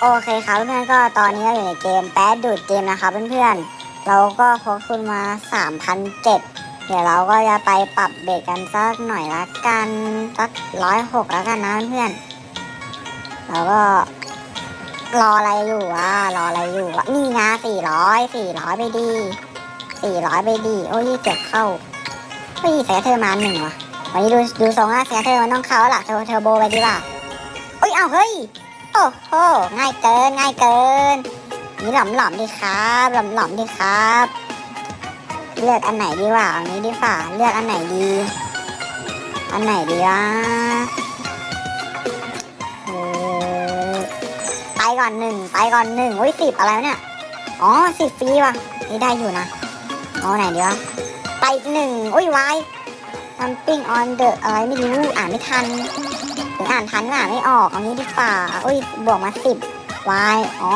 โอเคครับเพื่อนๆก็ตอนนี้เราอยู่ในเกมแป๊ดดูดเกมนะครับเพื่อนๆ เราก็พกทุนมา3,007เดี๋ยวเราก็จะไปปรับเบรกกันสักหน่อยละกันสักร้อยหกแล้วกันนะเพื่อนๆเราก็รออะไรอยู่วะรออะไรอยู่วะนี่นะสี่ร้อยสี่ร้อยไปดีสี่ร้อยไปดีโอ้ยเจ็บเข้าเฮ้ยเสียเธอมาหนึ่งว่ะวันนี้ดูดูทรงว่าเสียเธอมันต้องเข้าแล้วล่ะเธอเทอร์โบไปดีกว่าเอ้ยเอาเฮ้ย อ้โหง่ายเกินง่ายเกินนี่หล่อมหล่อมดีครับหล่อมหล่อมดีครับ เลือกอันไหนดีวะอันนี้ดีฝ่าเลือกอันไหนดี อันไหนดีวะไปก่อนหนึ่งไปก่อนหนึ่งโอ้ยสิบอะไรเนี่ยอ๋อสิบฟรีว่ะนี่ได้อยู่นะเอาไหนดีวะไปอีกหนึ่งโอ้ยวาย jumping on the อะไรไม่รู้อ่านไม่ทัน อ่านทันก็อ่านไม่ออกเอางี้ดีฝ่าอุ้ยบวกมาสิบวายอ๋อ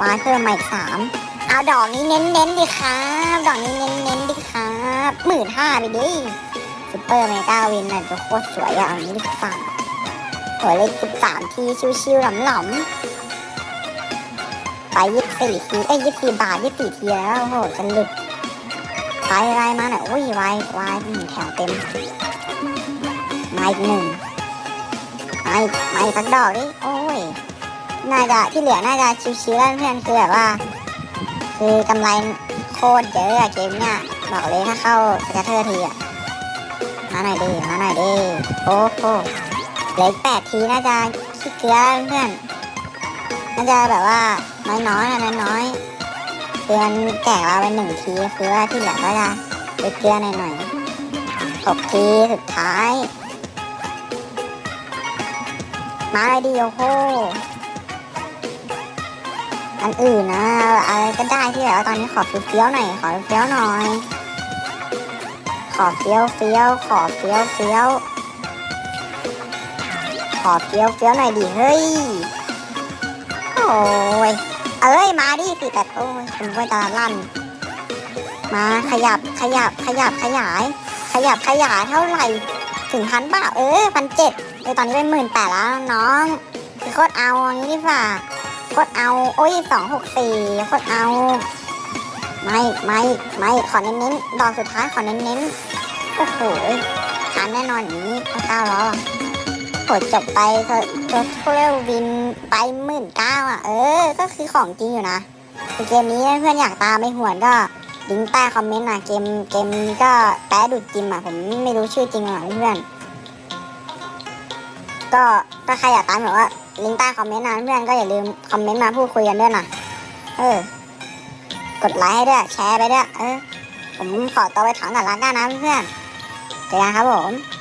วายเพิ่มมาอีกสามเอาดอกนี้เน้นเน้นดิครับ ดอกนี้เน้นเน้นดิครับหมื่นห้าไปดิซุปเปอร์เมกาวินน่ะจะโคตรสวยอะเอางี้ดีฝ่าสวยเลยสิบสามทีชิวๆหล่อมๆไปยี่สิบสี่ทีเอ้ยยี่สิบสี่บาทยี่สิบสี่ทีแล้วโอ้โหจะหลุดไปอะไรมาหน่อยอุ้ยวายวายหนึ่งแถวเต็มมาอีกหนึ่ง ไม่ไม่สักดอกดิโอ้ยน่าจะที่เหลือน่าจะชิวๆแล้วเพื่อนคือแบบว่า คือกำไรโคตรเยอะอะเกมเนี่ยบอกเลยถ้าเข้าสแกตเตอร์ทีอะมาหน่อยดิมาหน่อยดิโอ้โหเหลือแปดทีน่าจะขี้เกลือแล้วเพื่อนน่าจะแบบว่าน้อยๆนะน้อยๆคือนแก่เราไปหนึ่งทีคือว่าที่เหลือก็จะเกลือๆหน่อยๆหกทีสุดท้าย มาเลยดิโอ้โหอันอื่นนะอะไรก็ได้ที่แบบว่าตอนนี้ขอเฟี้ยวๆหน่อยขอเฟี้ยวหน่อย ขอเฟี้ยวเฟี้ยวขอเฟี้ยวเฟี้ยวขอเฟี้ยวเฟี้ยวหน่อยดิเฮ้ยโอ้ยเอ้ยมาดิสิแต่โอ้ยคุณกล้วยตาลั่นมาขยับขยับขยับขยาย ขยับขยายเท่าไหร่ ถึงพันป่ะเออพันเจ็ด เออตอนนี้เป็นหมื่นแปดแล้วน้อง คือโคตรเอาอย่างนี้ดีฝ่าโคตรเอา โอ้ยสองหกสี่โคตรเอา ไม่ไม่ไม่ขอเน้นๆดอกสุดท้ายขอเน้นๆโอ้โหทันแน่นอนนี้ก็เก้าแล้อะโหจบไปก็ก็เทเลวินไปหมื่นเก้าอะ เออ ก็คือของจริงอยู่นะเกมนี้เพื่อนอยากตามไม่หวนก็ลิงก์ใต้คอมเมนต์นะเกมเกมก็แปะดูดจิมอะผมไม่รู้ชื่อจริงหรอกเพื่อน ก็ถ้าใครอยากตามแบบว่าลิงก์ใต้คอมเมนต์นะเพื่อนก็อย่าลืมคอมเมนต์มาพูดคุยกันด้วยนะเออ กดไลค์ให้ด้วยแชร์ไปด้วยเออ ผมขอตัวไปถอนก่อนละกันนะเพื่อนเจอกันครับผม